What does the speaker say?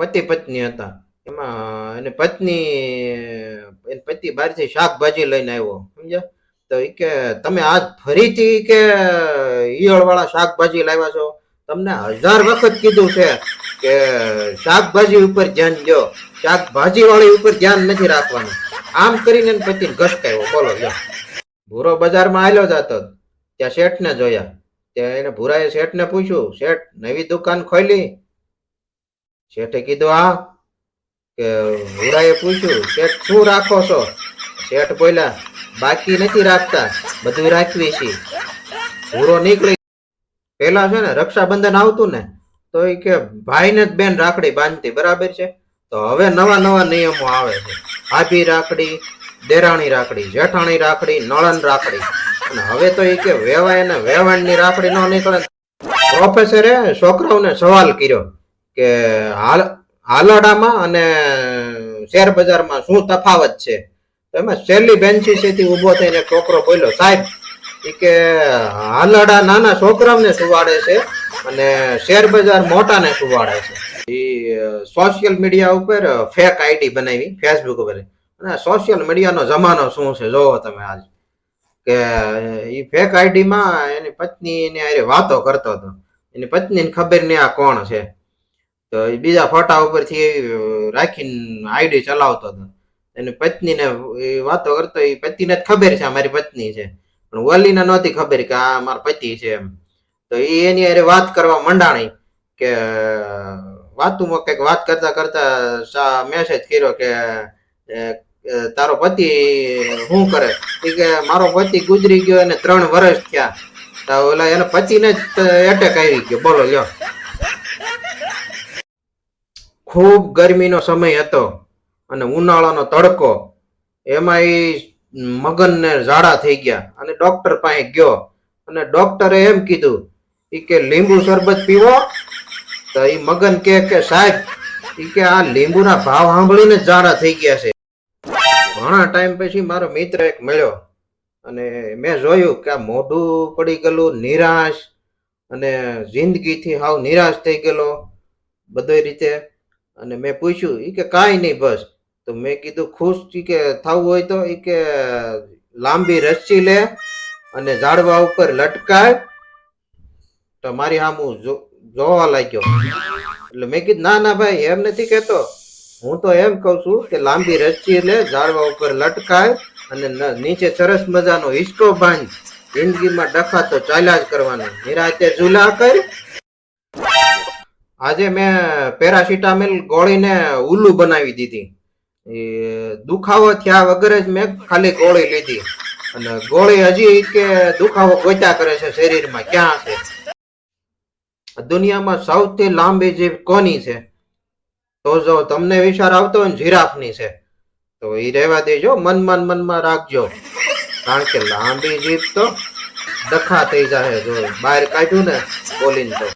પતિ પત્ની હતા. એમાં એને પત્ની, એને પતિ બહારથી શાકભાજી લઈને આવ્યો, સમજ્યા? તો એ કે, તમે આજ ફરીથી કે ઈયળવાળા શાકભાજી લાવ્યા છો? તમને હજાર વખત કીધું છે કે શાકભાજી ઉપર ધ્યાન દો. શાકભાજી વાળી ઉપર ધ્યાન નથી રાખવાનું. આમ કરીને પતિને ઘસકાયો. બોલો જો ભૂરો બજારમાં આવેલો જતો ત્યાં શેઠને જોયા. ત્યાં એને ભૂરાએ શેઠને પૂછ્યું, શેઠ, નવી દુકાન ખોલી શેઠે કીધું આ કે હુરાએ પૂછ્યું, શેઠ, શું રાખો છો? શેઠ બોલ્યા, બાકી નથી રાખતા, બધું રાખવી છે. હુરો નીકળી પેલા છે ને રક્ષાબંધન આવતું ને, તો એ કે, ભાઈને જ બેન રાખડી બાંધતી, બરાબર છે? તો હવે નવા નવા નિયમો આવે છે. આભી રાખડી, દેરાણી રાખડી, જેઠાણી રાખડી, નળન રાખડી. અને હવે તો એ કે, વેવાય ને વેવાણની રાખડી ન નીકળે. પ્રોફેસરે છોકરાઓને સવાલ કર્યો. કે હાલ, હાલડામાં અને શેર બજારમાં શું તફાવત છે? એમાં છેલ્લી બેન્ચીસેથી ઊભો થઈને છોકરો બોલ્યો, સાહેબ એ કે હાલડા નાના છોકરાઓને સુવાડે છે અને શેર બજાર મોટાને સુવાડે છે. એ સોશિયલ મીડિયા ઉપર ફેક આઈડી બનાવી ફેસબુક ઉપર. અને સોશિયલ મીડિયાનો જમાનો શું છે? જોવો તમે આજ. કે એ ફેક આઈડીમાં એની પત્ની ને હારે વાતો કરતો હતો. એની પત્નીને ખબર નહીં આ કોણ છે. તો એ બીજા ફોટા ઉપરથી રાખીને આઈડી ચલાવતો હતો. એની પત્નીને એ વાતો કરતો એ પતિને જ ખબર છે મારી પત્ની છે. પણ વલીને નહોતી ખબર કે આ મારા પતિ છે એમ. તો એ એની અરે વાત કરવા મંડાણી કે, વાતુમાં કંઈક વાત કરતા કરતા મેસેજ કર્યો કે તારો પતિ શું કરે? કે, મારો પતિ ગુજરી ગયો અને ત્રણ વર્ષ થયા. તો ઓલા એના પતિને જ એટેક આવી ગયો. બોલો લ્યો. ખૂબ ગરમીનો સમય હતો અને ઉનાળાનો તડકો, એમાં એ મગનને ઝાડા થઈ ગયા અને ડોક્ટર પાસે ગયો. અને ડોક્ટરે એમ કીધું એ કે લીંબુ શરબત પીવો? તો એ મગન કે કે, સાહેબ એ કે આ લીંબુના ભાવ સાંભળીને ઝાડા થઈ ગયા છે. ઘણા ટાઈમ પછી મારો મિત્ર એક મળ્યો અને મેં જોયું કે આ મોઢું પડી ગયેલું, નિરાશ અને જિંદગીથી હાવ નિરાશ થઈ ગયેલો. બધી રીતે અને મેં પૂછ્યું, ઈ કે કાંઈ નહીં બસ. તો મેં કીધું, ખુશ કે થવું હોય તો એ કે લાંબી રસ્સી લે અને ઝાડવા ઉપર લટકાય. તો મારી આમ હું જોવા લાગ્યો. એટલે મેં કીધું, ના ના ભાઈ, એમ નથી કહેતો. હું તો એમ કહું છું કે લાંબી રસ્સી લે, ઝાડવા ઉપર લટકાય અને નીચે સરસ મજાનો હિસકો બાંધ. જિંદગીમાં ડખા તો ચાલ્યા જ કરવાના. નિરાતે ઝૂલા કર આજે મેં પેરાસિટામિલ ગોળીને ઉલ્લુ બનાવી દીધી. એ દુખાવો થયા વગર જ મેં ખાલી ગોળી લીધી. અને ગોળી હજી કે દુખાવો ગોત્યા કરે છે શરીરમાં, ક્યાં છે? દુનિયામાં સૌથી લાંબી જીભ કોની છે? તો જો તમને વિચાર આવતો હોય જીરાફની છે, તો એ રહેવા દેજો મન મન મનમાં રાખજો. કારણ કે લાંબી જીભ તો દખા થઈ જાય જો બહાર કાઢ્યું ને બોલીને તો.